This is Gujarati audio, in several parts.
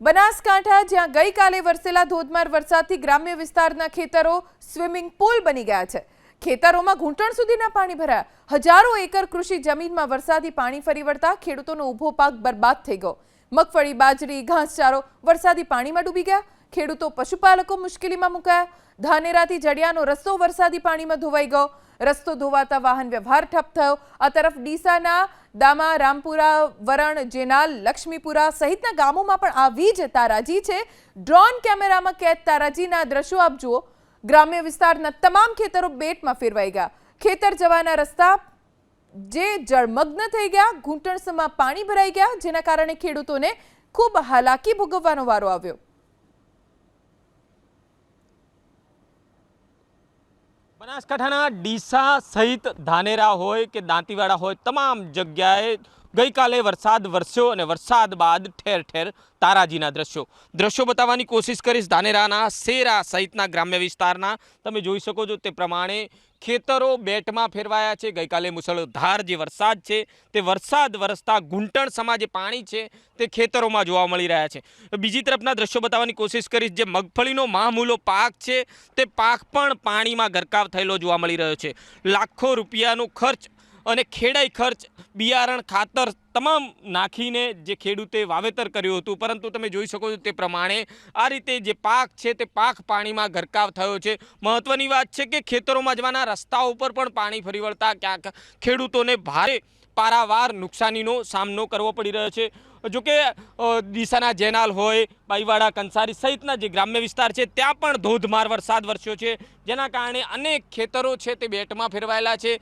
બનાસકાંઠા, જ્યાં ગઈકાલે વરસેલા ધોધમાર વરસાદથી ગ્રામ્ય વિસ્તારના ખેતરો સ્વિમિંગ પુલ બની ગયા છે. ખેતરોમાં ઘૂંટણ સુધીના પાણી ભરાયા. હજારો એકર કૃષિ જમીનમાં વરસાદી પાણી ફરી વળતા ખેડૂતોનો ઊભો પાક બરબાદ થઈ ગયો. મગફળી, બાજરી, ઘાસચારો વરસાદી પાણીમાં ડૂબી ગયા. ખેડૂતો પશુપાલકો મુશ્કેલીમાં મુકાયા. ધાનેરાથી જડિયાનો રસ્તો વરસાદી પાણીમાં ધોવાઈ ગયો. રસ્તો ધોવાતા વાહન વ્યવહાર ઠપ થયો. આ તરફ ડીસાના દામા, રામપુરા, વરણ, જેનાલ, લક્ષ્મીપુરા સહિતના ગામોમાં પણ આવી જ તારાજી છે. ડ્રોન કેમેરામાં કેદ તારાજીના દ્રશ્યો આપ જુઓ. ગ્રામ્ય વિસ્તારના તમામ ખેતરો બેટમાં ફેરવાઈ ગયા. ખેતર જવાના રસ્તા જે જળમગ્ન થઈ ગયા, ઘૂંટણસમાં પાણી ભરાઈ ગયા, જેના કારણે ખેડૂતોને ખૂબ હાલાકી ભોગવવાનો વારો આવ્યો. બનાસકાંઠાના ડીસા સહિત ધાનેરા હોય કે દાંતીવાડા હોય તમામ જગ્યાએ ગઈકાલે વરસાદ વરસ્યો અને વરસાદ બાદ ઠેર ઠેર તારાજીના દ્રશ્યો. દ્રશ્યો બતાવવાની કોશિશ કરીશ. ધાનેરાના શેરા સહિતના ગ્રામ્ય વિસ્તારના. તમે જોઈ શકો છો તે પ્રમાણે ખેતરો બેટમાં ફેરવાયા છે. ગઈકાલે મુસળધાર જે વરસાદ છે, તે વરસાદ વરસતા ઘૂંટણ સમા જે પાણી છે, તે ખેતરોમાં જોવા મળી રહ્યા છે. બીજી તરફના દ્રશ્યો બતાવવાની કોશિશ કરીશ. જે મગફળીનો મામૂલો પાક છે, તે પાક પણ પાણીમાં ગરકાવ થયેલો જોવા મળી રહ્યો છે. લાખો રૂપિયાનો ખર્ચ અને ખેડાઈ ખર્ચ, બિયારણ, ખાતર તમામ નાખીને જે ખેડૂતે વાવેતર કર્યું હતું. પરંતુ તમે જોઈ શકો છો તે પ્રમાણે આ રીતે જે પાક છે તે પાક પાણીમાં ગરકાવ થયો છે. મહત્વની વાત છે કે ખેતરોમાં જવાના રસ્તાઓ ઉપર પણ પાણી ફરી વળતા ક્યાંક ખેડૂતોને ભારે પારાવાર નુકસાનીનો સામનો કરવો પડી રહ્યો છે. જોકે કે ડીસાના જેનાલ હોય, બાઈવાડા, કંસારી સહિતના જે ગ્રામ્ય વિસ્તાર છે, ત્યાં પણ ધોધમાર વરસાદ વરસ્યો છે. જેના કારણે અનેક ખેતરો છે તે બેટમાં ફેરવાયેલા છે.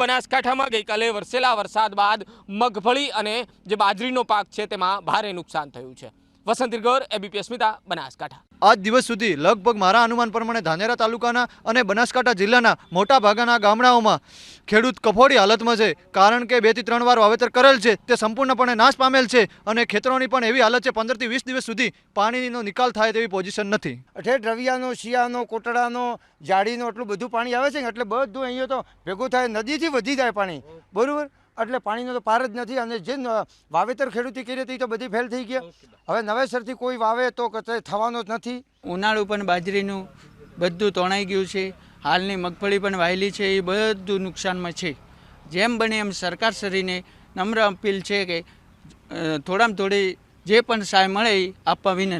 બનાસકાંઠામાં ગઈકાલે વરસેલા વરસાદ બાદ મગફળી અને જે બાજરીનો પાક છે તેમાં ભારે નુકસાન થયું છે. વસંત ગોર એબીપી અસ્મિતા બનાસકાંઠા. આજ દિવસ સુધી લગભગ મારા અનુમાન પ્રમાણે ધાનેરા તાલુકાના અને બનાસકાંઠા જિલ્લાના મોટા ભાગના ગામડાઓમાં ખેડૂત કફોડી હાલતમાં છે. કારણ કે બેથી ત્રણ વાર વાવેતર કરેલ છે તે સંપૂર્ણપણે નાશ પામેલ છે અને ખેતરોની પણ એવી હાલત છે પંદરથી વીસ દિવસ સુધી પાણીનો નિકાલ થાય તેવી પોઝિશન નથી. એટલે રવિયાનો શિયાનો કોટડાનો જાડીનો એટલું બધું પાણી આવે છે ને એટલે બધું અહીંયા તો ભેગું થાય નદીથી વધી જાય પાણી. બરાબર? એટલે પાણીનો તો પાર જ નથી અને જે વાવેતર ખેડૂતી કરી હતી તો બધી ફેલ થઈ ગયા. હવે નવેસરથી કોઈ વાવે તો કશે થવાનો જ નથી. ઉનાળું પણ બાજરીનું બધું તોણાઈ ગયું છે. હાલની મગફળી પણ વાયેલી છે. એ બધું નુકસાનમાં છે. જેમ બને એમ સરકારશ્રીને નમ્ર અપીલ છે કે થોડામાં થોડી જે પણ સહાય મળે એ આપવા વિનંતી.